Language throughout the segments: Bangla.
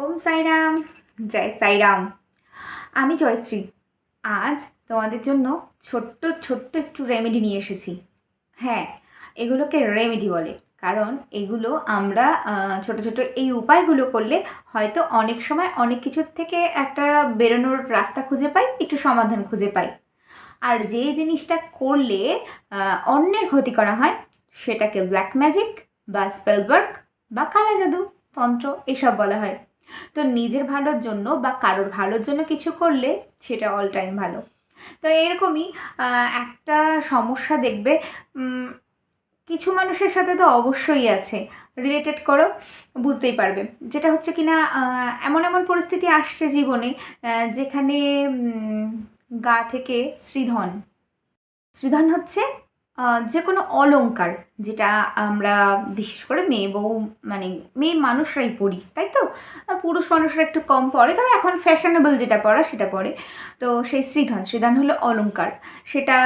ওম সাইরাম। জয় সাইরাম। আমি জয়শ্রী। আজ তোমাদের জন্য ছোট্ট ছোট্ট একটু রেমেডি নিয়ে এসেছি। হ্যাঁ এগুলোকে রেমেডি বলে। কারণ এগুলো আমরা ছোট ছোট এই উপায়গুলো করলে হয়তো অনেক সময় অনেক কিছুর থেকে একটা বেরোনোর রাস্তা খুঁজে পাই, একটু সমাধান খুঁজে পাই। আর যে জিনিসটা করলে অন্যের ক্ষতি করা হয়, সেটাকে ব্ল্যাক ম্যাজিক বা স্পেলবার্ক বা কালা জাদু, তন্ত্র, এসব বলা হয়। তো নিজের ভালোর জন্য বা কারোর ভালোর জন্য কিছু করলে সেটা অল টাইম ভালো। তো এরকমই একটা সমস্যা দেখবে কিছু মানুষের সাথে তো অবশ্যই আছে রিলেটেড করো বুঝতেই পারবে। যেটা হচ্ছে কিনা আহ, এমন এমন পরিস্থিতি আসছে জীবনে যেখানে গা থেকে শ্রীধন শ্রীধন হচ্ছে যে কোনো অলঙ্কার যেটা আমরা বিশেষ করে মেয়ে বউ মানে মেয়ে মানুষরাই পড়ি তাই তো? পুরুষ মানুষরা একটু কম পড়ে তবে এখন ফ্যাশনেবল যেটা পড়া সেটা পড়ে তো সেই শ্রীধন শ্রীধন হলো অলঙ্কার সেটা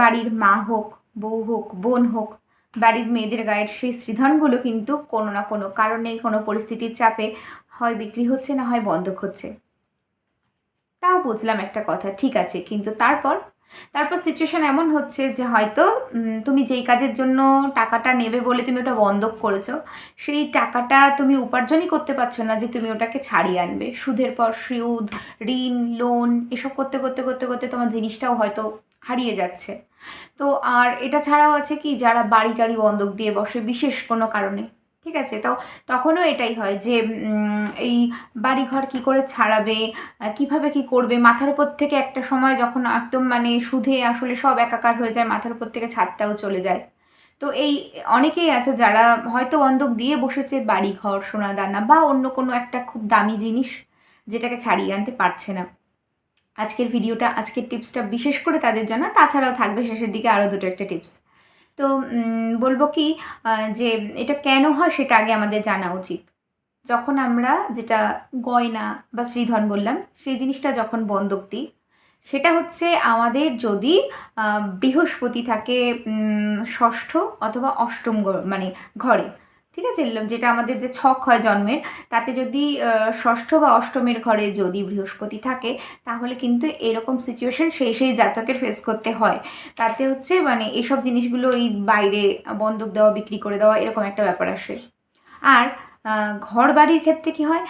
বাড়ির মা হোক, বউ হোক, বোন হোক, বাড়ির মেয়েদের গায়ের সেই শ্রীধনগুলো কিন্তু কোনো না কোনো কারণে কোনো পরিস্থিতির চাপে হয় বিক্রি হচ্ছে না হয় বন্ধক হচ্ছে। তাও বুঝলাম একটা কথা, ঠিক আছে, কিন্তু তারপর তারপর সিচুয়েশন এমন হচ্ছে যে হয়তো তুমি যেই কাজের জন্য টাকাটা নেবে বলে তুমি ওটা বন্ধক করেছ, সেই টাকাটা তুমি উপার্জনই করতে পারছ না যে তুমি ওটাকে ছাড়িয়ে আনবে। সুদের পর সুদ, ঋণ লোন এসব করতে করতে করতে করতে তোমার জিনিসটাও হয়তো হারিয়ে যাচ্ছে। তো আর এটা ছাড়াও আছে কি, যারা বাড়ি টাড়ি বন্ধক দিয়ে বসে বিশেষ কোনো কারণে ঠিক আছে? তো তখনও এটাই হয় যে এই বাড়িঘর কি করে ছাড়াবে কীভাবে কি করবে? মাথার উপর থেকে একটা সময় যখন একদম মানে সুধে আসলে সব একাকার হয়ে যায়, মাথার উপর থেকে ছাদটাও চলে যায়। তো এই অনেকেই আছে যারা হয়তো বন্ধক দিয়ে বসেছে বাড়ি ঘর সোনা দানা বা অন্য কোনো একটা খুব দামি জিনিস যেটাকে ছাড়িয়ে আনতে পারছে না। আজকের ভিডিওটা, আজকের টিপসটা বিশেষ করে তাদের জন্য। তাছাড়াও থাকবে শেষের দিকে আরও দুটো একটা টিপস। তো বলব কি যে এটা কেন হয় সেটা আগে আমাদের জানা উচিত। যখন আমরা যেটা গয়না বা শ্রীধন বললাম, সেই জিনিসটা যখন বন্ধক দিই, সেটা হচ্ছে আমাদের যদি বৃহস্পতি থাকে ষষ্ঠ অথবা অষ্টম মানে ঘরে ঠিক আছে যেটা আমাদের যে ছক হয় জন্মের, তাতে যদি ষষ্ঠ বা অষ্টমের ঘরে যদি বৃহস্পতি থাকে, তাহলে কিন্তু এরকম সিচুয়েশন সেই সেই জাতকের ফেস করতে হয়। তাতে হচ্ছে মানে এইসব জিনিসগুলো এই বাইরে বন্দুক দেওয়া, বিক্রি করে দেওয়া, এরকম একটা ব্যাপার আসে। আর ঘর বাড়ির ক্ষেত্রে কি হয়?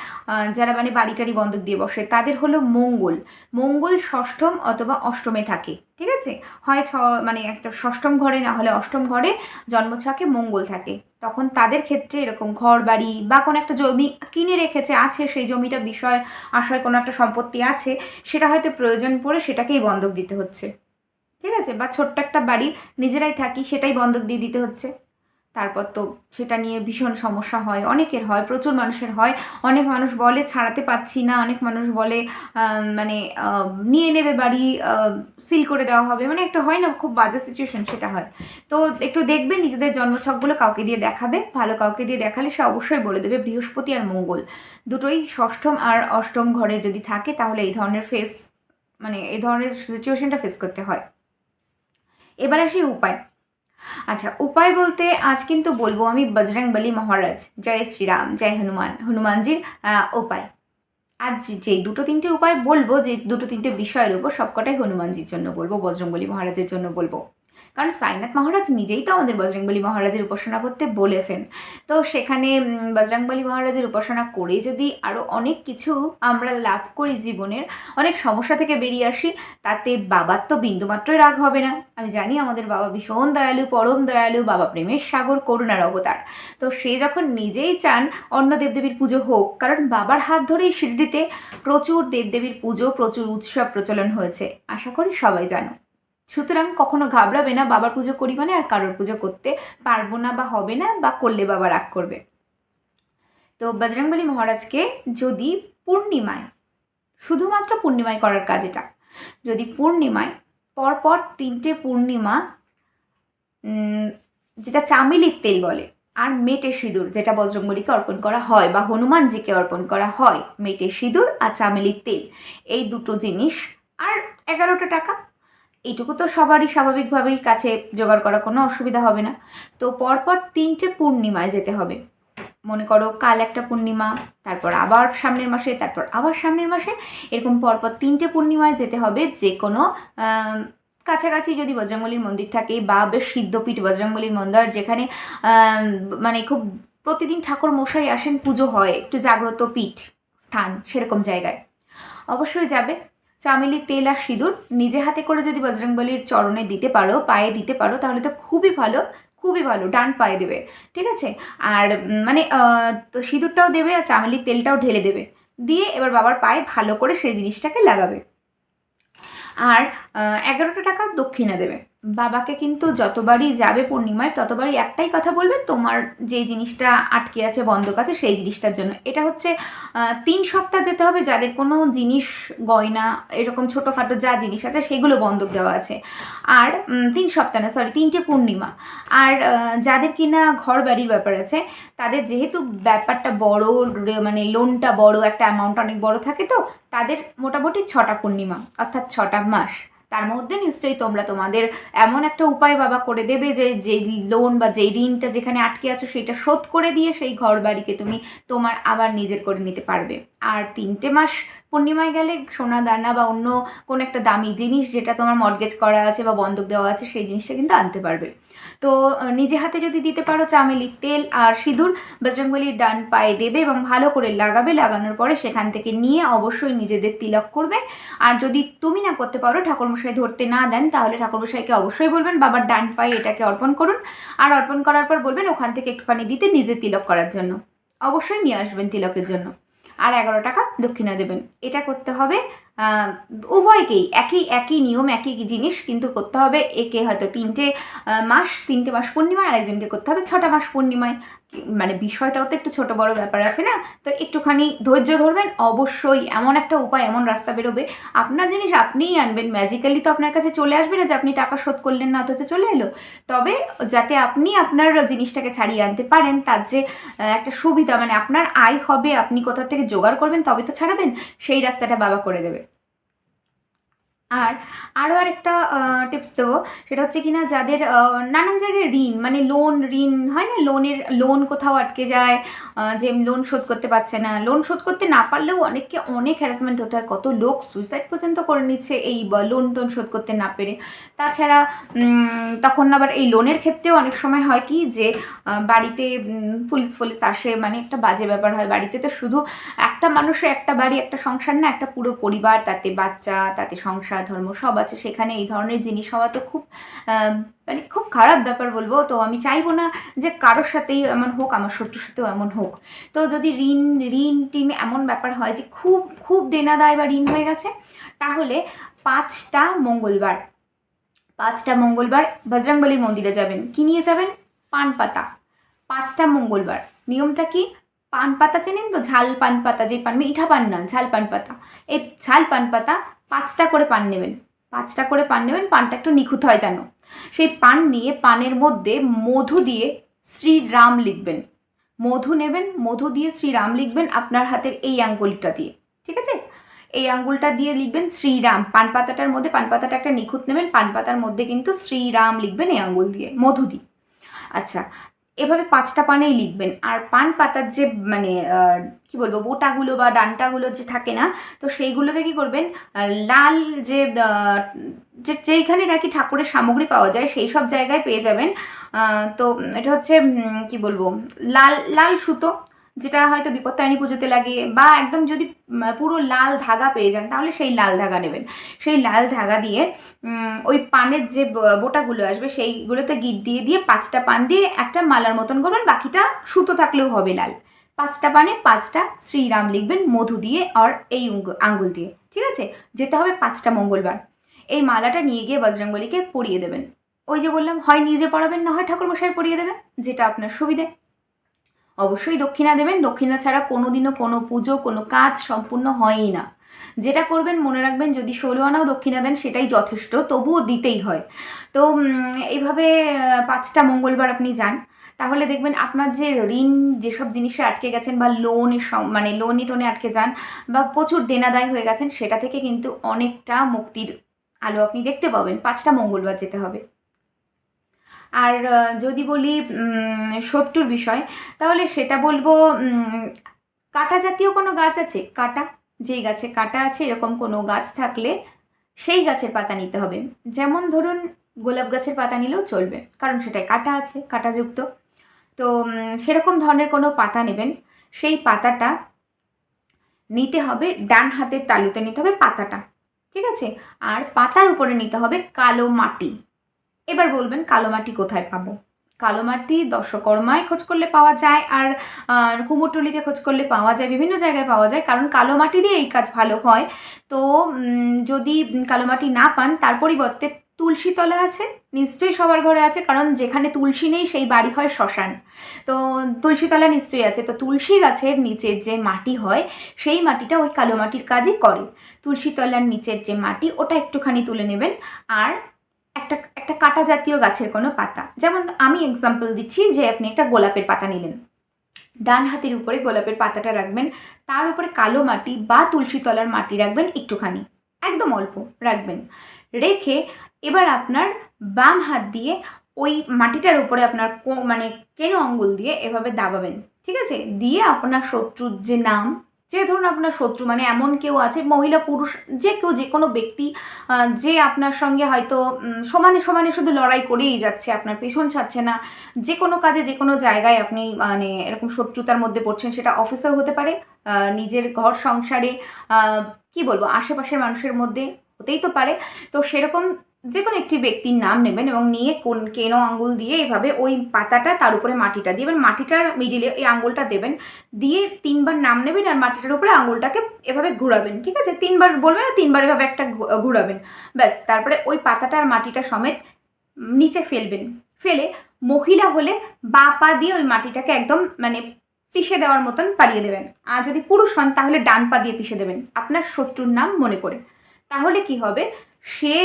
যারা মানে বাড়ি টাড়ি বন্ধক দিয়ে বসে, তাদের হলো মঙ্গল। মঙ্গল ষষ্ঠম অথবা অষ্টমে থাকে, ঠিক আছে? হয় ছ মানে একটা ষষ্ঠম ঘরে না হলে অষ্টম ঘরে জন্মছকে মঙ্গল থাকে। তখন তাদের ক্ষেত্রে এরকম ঘর বাড়ি বা কোনো একটা জমি কিনে রেখেছে, আছে, সেই জমিটা বিষয়, আশয় কোনো একটা সম্পত্তি আছে, সেটা হয়তো প্রয়োজন পড়ে সেটাকেই বন্ধক দিতে হচ্ছে। ঠিক আছে? বা ছোট্ট একটা বাড়ি, নিজেরাই থাকি, সেটাই বন্ধক দিয়ে দিতে হচ্ছে। তারপর তো সেটা নিয়ে ভীষণ সমস্যা হয়, অনেকের হয়, প্রচুর মানুষের হয়। অনেক মানুষ বলে, ছাড়াতে পারছি না। অনেক মানুষ বলে মানে নিয়ে নেবে বাড়ি সিল করে দেওয়া হবে। মানে একটা হয় না, খুব বাজে সিচুয়েশন সেটা হয়। তো একটু দেখবে, নিজেদের জন্মছকগুলো কাউকে দিয়ে দেখাবে। ভালো কাউকে দিয়ে দেখালে সে অবশ্যই বলে দেবে, বৃহস্পতি আর মঙ্গল। দুটোই ষষ্ঠম আর অষ্টম ঘরে যদি থাকে, তাহলে এই ধরনের ফেস মানে এই ধরনের সিচুয়েশনটা ফেস করতে হয়। এবার আসি উপায়। আচ্ছা উপায় বলতে আজ কিন্তু বলব আমি বজরং বলি মহারাজ। জয় শ্রীরাম, জয় হনুমান, হনুমানজির উপায়। আজ যে দুটো তিনটে উপায় বলব, যে দুটো তিনটে বিষয়ের উপর সবকটাই হনুমানজির জন্য বলব বজরংবলী মহারাজের জন্য বলব। কারণ সাইনাথ মহারাজ নিজেই তো আমাদের বজরংবলী মহারাজের উপাসনা করতে বলেছেন। তো সেখানে বজরংবলী মহারাজের উপাসনা করে যদি আরও অনেক কিছু আমরা লাভ করি জীবনের, অনেক সমস্যা থেকে বেরিয়ে আসি, তাতে বাবার তো বিন্দুমাত্রই রাগ হবে না। আমি জানি আমাদের বাবা ভীষণ দয়ালু, পরম দয়ালু, বাবা প্রেমের সাগর, করুণার অবতার। তো সে যখন নিজেই চান অন্য দেবদেবীর পুজো হোক, কারণ বাবার হাত ধরেই শিরডিতে প্রচুর দেবদেবীর পুজো, প্রচুর উৎসব প্রচলন হয়েছে। আশা করি সবাই জানো। সুতরাং কখনো ঘাবড়াবে না বাবার পুজো করি মানে আর কারোর পুজো করতে পারব না বা হবে না বা করলে বাবা রাগ করবে। তো বজরংবলী মহারাজকে যদি পূর্ণিমায়, শুধুমাত্র পূর্ণিমায় করার কাজ এটা, যদি পূর্ণিমায় পরপর তিনটে পূর্ণিমা যেটা চামেলির তেল বলে, আর মেটে সিঁদুর যেটা বজরংবলীকে অর্পণ করা হয় বা হনুমানজিকে অর্পণ করা হয়, মেটে সিঁদুর আর চামেলির তেল, এই দুটো জিনিস, আর এগারোটা টাকা এইটুকু তো সবারই স্বাভাবিকভাবেই কাছে জোগাড় করা কোনো অসুবিধা হবে না। তো পরপর তিনটে পূর্ণিমায় যেতে হবে। মনে করো কাল একটা পূর্ণিমা, তারপর আবার সামনের মাসে, তারপর আবার সামনের মাসে, এরকম পরপর তিনটে পূর্ণিমায় যেতে হবে যে কোনো কাছাকাছি যদি বজরংবলীর মন্দির থাকে বা বেশ সিদ্ধপীঠ বজরংবলীর মন্দির, যেখানে মানে খুব প্রতিদিন ঠাকুর মশাই আসেন, পুজো হয়, একটু জাগ্রত পীঠ, স্থান, সেরকম জায়গায়। অবশ্যই যাবে। চামেলি তেল আর সিঁদুর নিজে হাতে করে যদি বজরংবলীর চরণে দিতে পারো, পায়ে দিতে পারো, তাহলে তো খুবই ভালো খুবই ভালো, ডান পায়ে দেবে, ঠিক আছে? আর মানে তো সিঁদুরটাও দেবে আর চামেলির তেলটাও ঢেলে দেবে। দিয়ে এবার বাবার পায়ে ভালো করে সেই জিনিসটাকে লাগাবে। আর এগারোটা টাকা দক্ষিণা দেবে। বাবাকে কিন্তু যতবারই যাবে পূর্ণিমায়, ততবারই একটাই কথা বলবে, তোমার যে জিনিসটা আটকে আছে, বন্ধক আছে, সেই জিনিসটার জন্য। এটা হচ্ছে তিন সপ্তাহ যেতে হবে, যাদের কোনো জিনিস, গয়না, এরকম ছোটোখাটো যা জিনিস আছে, সেগুলো বন্ধক দেওয়া আছে। আর তিন সপ্তাহ না সরি তিনটে পূর্ণিমা। আর যাদের কিনা ঘর বাড়ির ব্যাপার আছে, তাদের যেহেতু ব্যাপারটা বড় মানে লোনটা বড়, একটা অ্যামাউন্ট অনেক বড় থাকে তো, তাদের মোটামুটি ছটা পূর্ণিমা, অর্থাৎ ছটা মাস। তার মধ্যে নিশ্চয়ই তোমরা তোমাদের এমন একটা উপায় বাবা করে দেবে যে যেই লোন বা যেই ঋণটা যেখানে আটকে আছো সেটা শোধ করে দিয়ে সেই ঘর বাড়িকে তুমি তোমার আবার নিজের করে নিতে পারবে। আর তিনটে মাস পূর্ণিমায় গেলে সোনা দানা বা অন্য কোনো একটা দামি জিনিস যেটা তোমার মর্গেজ করা আছে বা বন্ধক দেওয়া আছে সেই জিনিসটা কিন্তু আনতে পারবে। তো নিজে হাতে যদি দিতে পারো চামেলির তেল আর সিঁদুর বজরঙ্গলির ডান পায়ে দেবে এবং ভালো করে লাগাবে। লাগানোর পরে সেখান থেকে নিয়ে অবশ্যই নিজেদের তিলক করবে। আর যদি তুমি না করতে পারো, ঠাকুরমশাই ধরতে না দেন, তাহলে ঠাকুরমশাইকে অবশ্যই বলবেন বাবার ডান পায়ে এটাকে অর্পণ করুন। আর অর্পণ করার পর বলবেন, ওখান থেকে একটুখানি দিতে নিজে তিলক করার জন্য। অবশ্যই নিয়ে আসবেন তিলকের জন্য। আর এগারো টাকা দক্ষিণা দেবেন। এটা করতে হবে উভয়কেই, একই একই নিয়ম, একই জিনিস কিন্তু করতে হবে। একে হয়তো তিনটে মাস তিনটে মাস পূর্ণিমায় আর একজনকে করতে হবে ছটা মাস পূর্ণিমায়। মানে বিষয়টাও তো একটু ছোট বড় ব্যাপার আছে না? তো একটুখানি ধৈর্য ধরবেন, অবশ্যই এমন একটা উপায়, এমন রাস্তা বেরোবে। আপনার জিনিস আপনিই আনবেন। ম্যাজিক্যালি তো আপনার কাছে চলে আসবে না যে আপনি টাকা শোধ করলেন না, অথচ চলে এলো। তবে যাতে আপনি আপনার জিনিসটাকে ছাড়িয়ে আনতে পারেন, তার যে একটা সুবিধা মানে আপনার আয় হবে, আপনি কোথা থেকে জোগাড় করবেন তবে তো ছাড়াবেন। সেই রাস্তাটা বাবা করে দেবে। আর আরও আরেকটা টিপস দেবো। সেটা হচ্ছে কিনা যাদের নানান জায়গায় ঋণ মানে লোন ঋণ হয় না? লোনের লোন কোথাও আটকে যায় যে লোন শোধ করতে পারছে না। লোন শোধ করতে না পারলেও অনেককে অনেক হ্যারাসমেন্ট হতে হয়। কত লোক সুইসাইড পর্যন্ত করে নিচ্ছে এই লোন টোন শোধ করতে না পেরে। তাছাড়া তখন আবার এই লোনের ক্ষেত্রেও অনেক সময় হয় কি যে বাড়িতে পুলিশ ফুলিশ আসে মানে একটা বাজে ব্যাপার হয়। বাড়িতে তো শুধু একটা মানুষের একটা বাড়ি, একটা সংসার না, একটা পুরো পরিবার, তাতে বাচ্চা, তাতে সংসার ধর্ম সব আছে সেখানে এই ধরনের জিনিস হওয়া তো খুব মানে খুব খারাপ ব্যাপার বলব। তো আমি চাইব না যে কারোর সাথেই এমন হোক, আমার শত্রুর সাথেও এমন হোক। তো যদি ঋণ ঋণ টিন এমন ব্যাপার হয় যে খুব খুব দেনা দায় বা ঋণ হয়ে গেছে, তাহলে পাঁচটা মঙ্গলবার পাঁচটা মঙ্গলবার বজরংবলীর মন্দিরে যাবেন। কি নিয়ে যাবেন? পান পাতা পাঁচটা মঙ্গলবার। নিয়মটা কি? পান পাতা চেনেন তো? ঝাল পান পাতা যে পান মিঠা পান না, ঝাল পান পাতা এই ঝাল পান পাতা পাঁচটা করে পান নেবেন। পাঁচটা করে পান নেবেন, পানটা একটু নিখুঁত হয় যেন। সেই পান নিয়ে পানের মধ্যে মধু দিয়ে শ্রীরাম লিখবেন। মধু নেবেন, মধু দিয়ে শ্রীরাম লিখবেন আপনার হাতের এই আঙ্গুলটা দিয়ে। ঠিক আছে? এই আঙ্গুলটা দিয়ে লিখবেন শ্রীরাম। পান পাতাটার মধ্যে পান পাতাটা একটা নিখুঁত নেবেন পান পাতার মধ্যে কিন্তু শ্রীরাম লিখবেন এই আঙ্গুল দিয়ে, মধু দিয়ে। আচ্ছা এভাবে পাঁচটা পানেই লিখবেন। আর পান পাতার যে মানে কি বলব, বোটাগুলো বা ডানটাগুলো যে থাকে না, তো সেইগুলোতে কি করবেন? লাল যে যে, যেইখানে নাকি ঠাকুরের সামগ্রী পাওয়া যায়, সেই সব জায়গায় পেয়ে যাবেন। তো এটা হচ্ছে কি বলব, লাল লাল সুতো। যেটা হয়তো বিপত্তায়নী পুজোতে লাগে, বা একদম যদি পুরো লাল ধাগা পেয়ে যান, তাহলে সেই লাল ধাগা নেবেন। সেই লাল ধাগা দিয়ে ওই পানের যে বোটাগুলো আসবে, সেইগুলোতে গিট দিয়ে দিয়ে পাঁচটা পান দিয়ে একটা মালার মতন করবেন, বাকিটা সুতো থাকলেও হবে লাল। পাঁচটা পানে পাঁচটা শ্রীরাম লিখবেন, মধু দিয়ে আর এই আঙ্গুল দিয়ে, ঠিক আছে? যেতে হবে পাঁচটা মঙ্গলবার। এই মালাটা নিয়ে গিয়ে বজরংবলীকে পরিয়ে দেবেন। ওই যে বললাম, হয় নিজে পড়াবেন না হয় ঠাকুরমশাই পরিয়ে দেবেন, যেটা আপনার সুবিধে। অবশ্যই দক্ষিণা দেবেন। দক্ষিণা ছাড়া কোনোদিনও কোনো পুজো, কোনো কাজ সম্পূর্ণ হয়ই না। যেটা করবেন, মনে রাখবেন যদি ষোলো আনাও দক্ষিণা দেন, সেটাই যথেষ্ট, তবুও দিতেই হয়। তো এইভাবে পাঁচটা মঙ্গলবার আপনি যান। তাহলে দেখবেন আপনার যে ঋণ, যেসব জিনিসে আটকে গেছেন বা লোন মানে লোনে টোনে আটকে যান বা প্রচুর দেনাদায় হয়ে গেছেন, সেটা থেকে কিন্তু অনেকটা মুক্তির আলো আপনি দেখতে পাবেন। পাঁচটা মঙ্গলবার যেতে হবে। আর যদি বলি শত্রুর বিষয়, তাহলে সেটা বলব কাটা জাতীয় কোনো গাছ আছে? কাঁটা, যেই গাছে কাঁটা আছে, এরকম কোনো গাছ থাকলে সেই গাছের পাতা নিতে হবে। যেমন ধরুন, গোলাপ গাছের পাতা নিলেও চলবে, কারণ সেটায় কাটা আছে, কাঁটাযুক্ত। তো সেরকম ধরনের কোনো পাতা নেবেন, সেই পাতাটা নিতে হবে, ডান হাতের তালুতে নিতে হবে পাতাটা, ঠিক আছে? আর পাতার উপরে নিতে হবে কালো মাটি। এবার বলবেন কালো মাটি কোথায় পাবো? কালো মাটি দশকর্মায় খোঁজ করলে পাওয়া যায় আর আহ, কুমোরটুলিতে খোঁজ করলে পাওয়া যায় বিভিন্ন জায়গায় পাওয়া যায়। কারণ কালো মাটি দিয়ে এই কাজ ভালো হয়। তো যদি কালো মাটি না পান তার পরিবর্তে তুলসী তলা আছে নিশ্চয়ই সবার ঘরে আছে কারণ যেখানে তুলসী নেই সেই বাড়ি হয় শ্মশান। তো তুলসী তলা নিশ্চয়ই আছে। তো তুলসী গাছের নিচের যে মাটি হয় সেই মাটিটা ওই কালো মাটির কাজই করে। তুলসী তলার নিচের যে মাটি ওটা একটুখানি তুলে নেবেন। আর একটা একটা কাটা জাতীয় গাছের কোনো পাতা। যেমন আমি এক্সাম্পল দিচ্ছি যে আপনি একটা গোলাপের পাতা নিলেন। ডান হাতের উপরে গোলাপের পাতাটা রাখবেন, তার উপরে কালো মাটি বা তুলসী তলার মাটি রাখবেন একটুখানি, একদম অল্প রাখবেন। রেখে এবার আপনার বাম হাত দিয়ে ওই মাটিটার উপরে আপনার মানে কেনো আঙ্গুল দিয়ে এভাবে দাবাবেন, ঠিক আছে? দিয়ে আপনার শত্রুর যে নাম যে ধরুন আপনার শত্রু মানে এমন কেউ আছে, মহিলা, পুরুষ, যে কেউ, যে কোনো ব্যক্তি যে আপনার সঙ্গে হয়তো সমানে সমানে শুধু লড়াই করেই যাচ্ছে, আপনার পেছন ছাড়ছে না। যে কোনো কাজে, যে কোনো জায়গায় আপনি মানে এরকম শত্রুতার মধ্যে পড়ছেন, সেটা অফিসেও হতে পারে নিজের ঘর, সংসারে কি বলব, আশেপাশের মানুষের মধ্যে হতেই তো পারে। তো সেরকম যে কোনো একটি ব্যক্তির নাম নেবেন এবং নিয়ে কোন কেনো আঙ্গুল দিয়ে এভাবে ওই পাতাটা তার উপরে মাটিটা দিয়ে, এবার মাটিটার মিডিলে এই আঙ্গুলটা দেবেন। দিয়ে তিনবার নাম নেবেন আর মাটিটার উপরে আঙুলটাকে এভাবে ঘুরাবেন, ঠিক আছে? তিনবার বলবেন না তিনবার এভাবে একটা ঘোরাবেন। ব্যাস, তারপরে ওই পাতাটা আর মাটিটা সমেত নিচে ফেলবেন। ফেলে মহিলা হলে বা পা দিয়ে ওই মাটিটাকে একদম মানে পিষে দেওয়ার মতন পাড়িয়ে দেবেন। আর যদি পুরুষ হন তাহলে ডান পা দিয়ে পিষে দেবেন। আপনার শত্রুর নাম মনে করে। তাহলে কি হবে? সে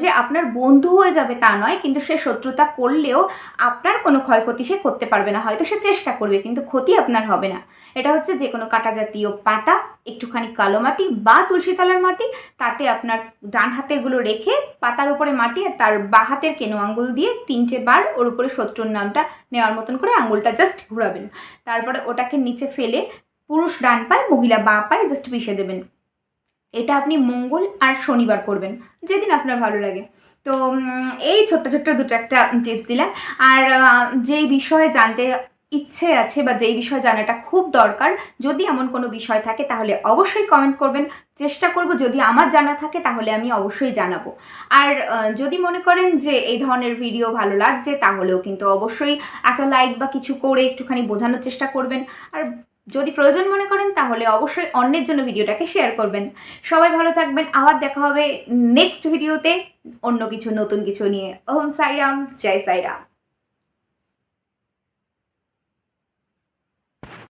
যে আপনার বন্ধু হয়ে যাবে তা নয়, কিন্তু সে শত্রুতা করলেও আপনার কোনো ক্ষয়ক্ষতি সে করতে পারবে না। হয়তো সে চেষ্টা করবে, কিন্তু ক্ষতি আপনার হবে না। এটা হচ্ছে যে কোনো কাটা জাতীয় পাতা, একটুখানি কালো মাটি বা তুলসী তলার মাটি, তাতে আপনার ডান হাতে এগুলো রেখে পাতার উপরে মাটি আর তার বা হাতের কেনো আঙ্গুল দিয়ে তিনটে বার ওর উপরে শত্রুর নামটা নেওয়ার মতন করে আঙ্গুলটা জাস্ট ঘোরাবেন। তারপরে ওটাকে নিচে ফেলে পুরুষ ডান পায়, মহিলা বা পায় জাস্ট পিষে দেবেন। এটা আপনি মঙ্গল আর শনিবার করবেন, যেদিন আপনার ভালো লাগে। তো এই ছোট্ট ছোট্ট দুটো একটা টিপস দিলাম। আর যেই বিষয়ে জানতে ইচ্ছে আছে বা যেই বিষয়ে জানাটা খুব দরকার, যদি এমন কোনো বিষয় থাকে তাহলে অবশ্যই কমেন্ট করবেন। চেষ্টা করব যদি আমার জানা থাকে তাহলে আমি অবশ্যই জানাব। আর যদি মনে করেন যে এই ধরনের ভিডিও ভালো লাগছে তাহলেও কিন্তু অবশ্যই একটা লাইক বা কিছু করে একটুখানি বোঝানোর চেষ্টা করবেন। আর যদি প্রয়োজন মনে করেন, তাহলে অবশ্যই অন্যের জন্য ভিডিওটাকে শেয়ার করবেন। সবাই ভালো থাকবেন। আবার দেখা হবে নেক্সট ভিডিওতে অন্য কিছু, নতুন কিছু নিয়ে। ওম সাইরাম, জয় সাইরাম।